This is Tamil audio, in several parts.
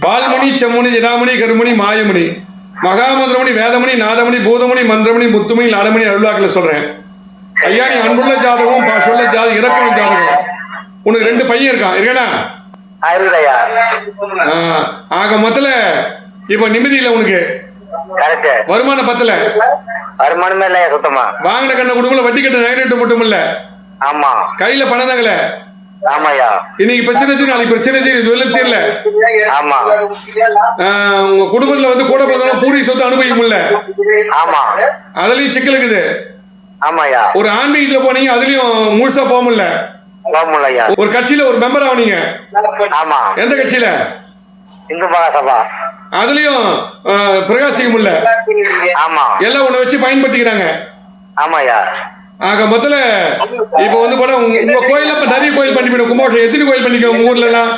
பால்மணி செம்மணி ஜடாமணி கருமணி மாயமணி மகாமந்திரமணி வேதமணி நாதமணி பூதமணி மந்திரமணி முத்துமணி நாடமணி அருளாக்கில் சொல்றேன். ஐயா நீ அன்புள்ள ஜாதகம் பாசுள்ள ஜாதகம் இறக்கணும் ஜாதகம். உனக்கு ரெண்டு பையன் இருக்கான். ஆ, ஆக மொத்தல இப்போ நிம்மதி இல்லை உனக்கு. கரெக்ட். வருமானம் பத்தல? வருமானமே இல்லையா சுத்தமா? வாங்கின கண்ண குடும்பல வட்டி கட்ட நகைட்டு மட்டும் இல்ல? ஆமா. கையில பணம் தாங்கல? ஆமாய்யா. இன்னைக்கு பிரச்சனை தீரும் நாளைக்கு பிரச்சனை தீரும் இது வெளில தீரல? ஆமா. உங்க குடும்பத்துல வந்து கூட பிறந்தவங்க பூரி சொத்து அனுபவிக்க முடியல? ஆமா. அதுலயும் சிக்கல் இருக்குது. ஆமாய்யா. ஒரு ஆன்மீகத்துல போனீங்க அதுலயும் முழுசா போக முடியல. ஒரு கட்சியில ஒரு மெம்பர் ஆனீங்க ஆமா. எந்த கட்சியில? இந்து மகாசபா. அதுலயும் பிரகாசிக்க முடியல ஆமா. எல்லாம் உன்னை வச்சு பயன்படுத்திக்கிறாங்க. ஆமாய்யா ஆக மொத்தல இப்ப வந்து போனா உங்க இப்ப நிறைய கோயில் பண்ணி போயிடும் கும்பாபிஷேகம் எத்தனை கோயில் பண்ணிக்க உங்க ஊர்ல எல்லாம்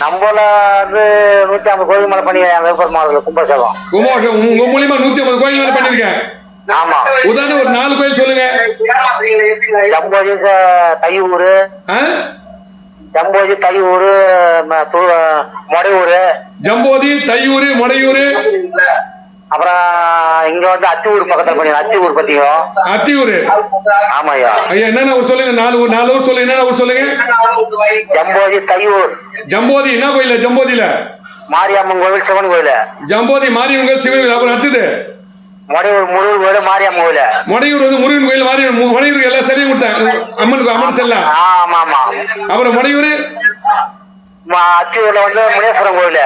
நம்மள வந்து நூத்தி ஐம்பது கோவில் மேல பண்ணி விழுப்புரம் மாவட்டத்தில் கும்பசேகம் கும்பாபிஷேகம் உங்க மூலியமா நூத்தி ஐம்பது கோயில் மேல பண்ணிருக்கேன் ஆமா. உதாரணம் ஒரு நாலு கோயில் சொல்லுங்க. ஜம்போஜி தையூரு ஆ? ஜம்போஜி தையூரு மொடையூரு. ஜம்போதி தையூரு மொடையூரு. அப்புறம் இங்க வந்து அத்தியூர் பக்கத்துல பண்ணி அத்தியூர் பத்தியும் அத்தியூரு. ஆமாய்யா. ஐயா என்னென்ன ஊர் சொல்லுங்க? நாலு ஊர் நாலு ஊர் சொல்லுங்க. என்னென்ன ஊர் சொல்லுங்க? ஜம்போஜி தையூர். ஜம்போதி என்ன கோயில்? ஜம்போதியில. மாரியம்மன் கோவில் சிவன் கோயில். ஜம்போதி மாரியம்மன் சிவன் கோயில் அப்புறம் அடுத்தது? மொடையூர் முருகன் கோயில் மாரியம்மன் கோயில் மொடையூர் வந்து முருகன் கோயில் மாரி மொடையூருக்கு எல்லாம் சரியும் கொடுத்தேன் அம்மனுக்கு அம்மன் செல்லாம் ஆமா ஆமா அப்புறம் மொடையூர் அத்தியூர்ல வந்து முனேஸ்வரன் கோயில்.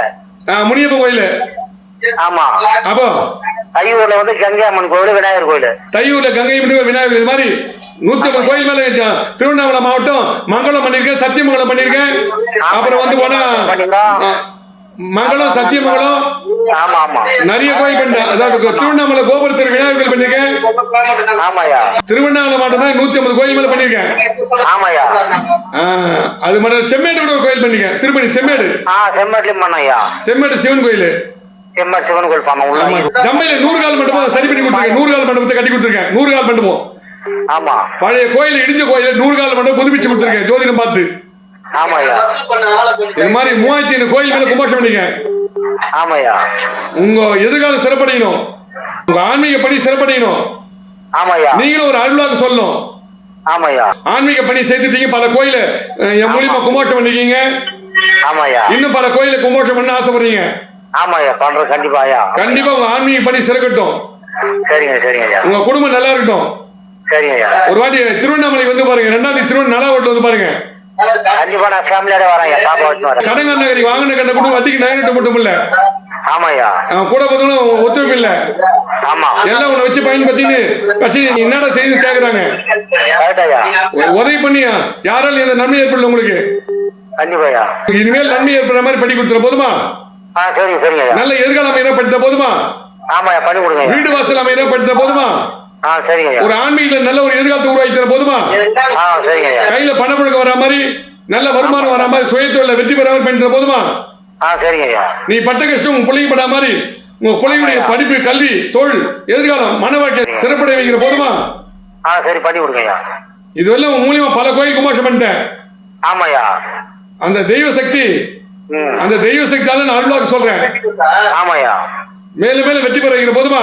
முனியப்பன் கோயில். ஆமா. அப்போ? தையூர்ல வந்து கங்கை அம்மன் கோயில் விநாயகர் கோயில். தையூர்ல கங்கை முனிவர் விநாயகர் இது மாதிரி நூத்தி ஐம்பது கோயில் மேல திருவண்ணாமலை மாவட்டம் மங்களம் பண்ணிருக்கேன் சத்தியமங்கலம் பண்ணிருக்கேன் அப்புறம் வந்து போனா மங்களம் சத்தியமங்கலம் நிறைய கோயில் பண்ணிட்டேன் அதாவது திருவண்ணாமலை கோபுரத்தில் விநாயகர் பண்ணிருக்கேன் திருவண்ணாமலை மாவட்டம் தான் நூத்தி ஐம்பது கோயில் மேல பண்ணிருக்கேன் அது மட்டும் செம்மேடு கூட கோயில் பண்ணிருக்கேன் திருப்பதி செம்மேடு. செம்மேடு சிவன் கோயில். செம்மட் சிவன் கோயில் பண்ண உள்ள ஆமா ஜம்பையில நூறு கால் மண்டபம் சரி பண்ணி கொடுத்துருக்கேன் நூறு கால் மண்டபத்தை கட்டி கொடுத்துருக்கேன் நூறு கால் மண்டபம். ஆமா. பழைய கோயில் இடிஞ்ச கோயில் நூறு கால் மண்டபம் புதுப்பிச்சு கொடுத்துருக்கேன் ஜோதிடம் பார்த்து. இது மாதிரி மூவாயிரத்தி ஐநூறு கோயில் மேல கும்பாஷம் பண்ணிக்க ஆமாய்யா உங்க எதிர்காலம் சிறப்படையணும். உங்க ஆன்மீக பணி சிறப்படையணும். ஆமாய்யா நீங்களும் ஒரு அருளாக சொல்லணும். ஆமாய்யா ஆன்மீக பணி சேர்த்துட்டீங்க. பல கோயில என் மூலியமா கும்பாஷம் பண்ணிருக்கீங்க. ஆமாய்யா இன்னும் பல கோயில கும்பாஷம் பண்ண ஆசைப்படுறீங்க. ஆமாய்யா பண்றேன். கண்டிப்பாயா கண்டிப்பா உங்க ஆன்மீக பணி சிறக்கட்டும். சரிங்க சரிங்க உங்க குடும்பம் நல்லா இருக்கட்டும். சரிங்க ஒரு வாட்டி திருவண்ணாமலைக்கு வந்து பாருங்க. ரெண்டாம் தேதி திருவண்ண நலாவட்டில் வந்து பாருங்க. கண்டிப்பா நான் ஃபேமிலியோட வரேன் ஐயா பாப்பா வச்சுன்னு வரேன். கடங்கர் நகரி வாங்கின கண்ட வட்டிக்கு நகரிட்டு மட்டும் இல்ல. ஆமாய்யா. அவன் கூட ஒத்துழைப்பு இல்ல. ஆமா. எல்லாம் உன்னை வச்சு பயன்படுத்தின்னு கட்சி நீ என்னடா செய்து கேக்குறாங்க? உதவி பண்ணி யாராலும் எந்த நன்மை ஏற்படல உங்களுக்கு? கண்டிப்பாயா இனிமேல் நன்மை ஏற்படுற மாதிரி பண்ணி கொடுத்துற போதுமா? ஆ சரிங்க நல்ல எதிர்காலம் அமையிற படுத்த போதுமா? ஆமாய்யா பண்ணி கொடுங்க வீடு வாசல் அமையிற படுத்த போதுமா? ஒரு ஆன்மீகத்துல நல்ல ஒரு எதிர்காலத்தை உருவாக்கி தர போதுமா? கையில பணப்புழக்கம் வர மாதிரி நல்ல வருமானம் வர மாதிரி சுயத்தொழில வெற்றி பெற மாதிரி பண்ணி தர போதுமா? நீ பட்ட கஷ்டம் உங்க பிள்ளைங்க படாத மாதிரி உங்க பிள்ளைங்களுடைய படிப்பு கல்வி தொழில் எதிர்காலம் மன வாழ்க்கை சிறப்படை வைக்கிற போதுமா? சரி பண்ணி கொடுங்க இதுவெல்லாம் உன் மூலியமா பல கோயில் குமாஷம் பண்ணிட்டேன். ஆமாய்யா அந்த தெய்வ சக்தி அந்த தெய்வ சக்தியால நான் அருளாக சொல்றேன். ஆமாய்யா மேலும் மேலும் வெற்றி பெற வைக்கிற போதுமா?